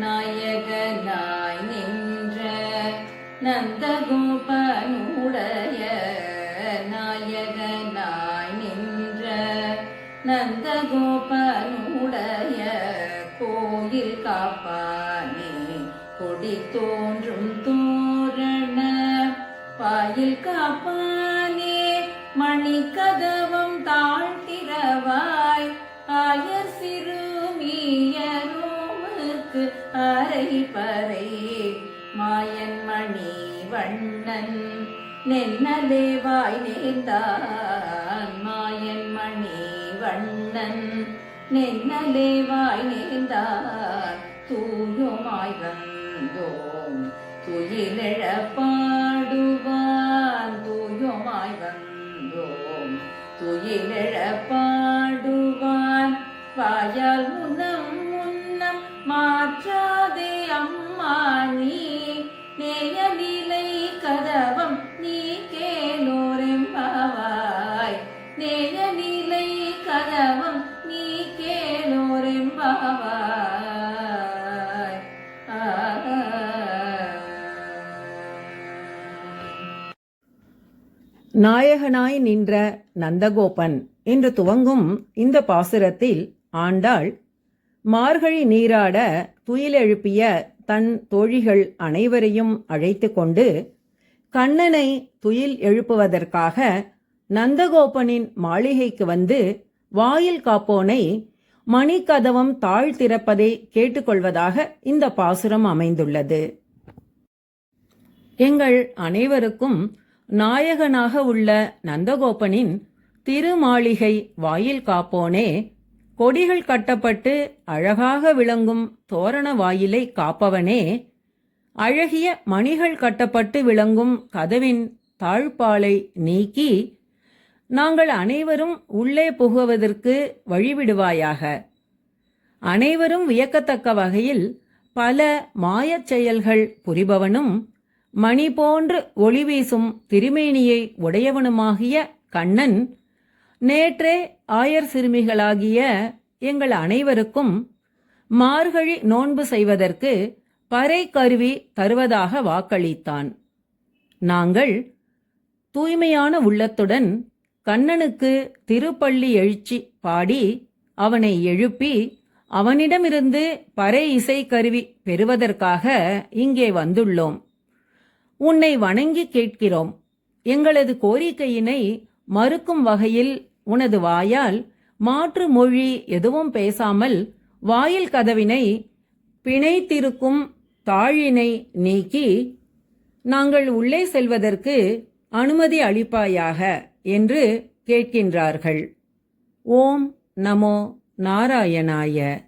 நாயகனாய் நின்ற நந்தகோபனுடைய நாயகனாய் நின்ற நந்தகோபனுடைய கோயில் காப்பானே கொடி தோன்றும் தோரண பாயில் காப்பானே மணி கதவம் தாழ் பறை மாயன் மணி வண்ணன் நென்னலே வாய் நேர்ந்தான். மாயன் மணி வண்ணன் நென்னலே வாய் நேர்ந்தார் தூயுமாய் வந்தோம் துயிலெழ பாடுவான் தூயுமாய் வந்தோம் துயிலெழ பாடுவான் வாயால் முன்னம் நாயகனாய் நின்ற நந்தகோபன் என்று துவங்கும் இந்த பாசுரத்தில் ஆண்டாள் மார்கழி நீராட துயிலெழுப்பிய தன் தோழிகள் அனைவரையும் அழைத்து கொண்டு கண்ணனை துயில் எழுப்புவதற்காக நந்தகோபனின் மாளிகைக்கு வந்து வாயில் காப்போனை மணிக்கதவம் தாழ் திறப்பதை கேட்டுக்கொள்வதாக இந்த பாசுரம் அமைந்துள்ளது. எங்கள் அனைவருக்கும் நாயகனாக உள்ள நந்தகோபனின் திருமாளிகை வாயில் காப்போனே கொடிகள் கட்டப்பட்டு அழகாக விளங்கும் தோரண வாயிலை காப்பவனே அழகிய மணிகள் கட்டப்பட்டு விளங்கும் கதவின் தாழ்பாலை நீக்கி நாங்கள் அனைவரும் உள்ளே புகுவதற்கு வழிவிடுவாயாக. அனைவரும் வியக்கத்தக்க வகையில் பல மாயச் செயல்கள் புரிபவனும் மணி போன்று ஒளி வீசும் திருமேனியை உடையவனுமாகிய கண்ணன் நேற்றே ஆயர் சிறுமிகளாகிய எங்கள் அனைவருக்கும் மார்கழி நோன்பு செய்வதற்கு பறை கருவி தருவதாக வாக்களித்தான். நாங்கள் தூய்மையான உள்ளத்துடன் கண்ணனுக்கு திருப்பள்ளி எழுச்சி பாடி அவனை எழுப்பி அவனிடமிருந்து பறை இசை கருவி பெறுவதற்காக இங்கே வந்துள்ளோம். உன்னை வணங்கி கேட்கிறோம். எங்களது கோரிக்கையினை மறுக்கும் வகையில் உனது வாயால் மாற்று மொழி எதுவும் பேசாமல் வாயில் கதவினை பிணைத்திருக்கும் தாழினை நீக்கி நாங்கள் உள்ளே செல்வதற்கு அனுமதி அளிப்பாயாக. என்று கேட்கின்றார்கள். ஓம் நமோ நாராயணாய.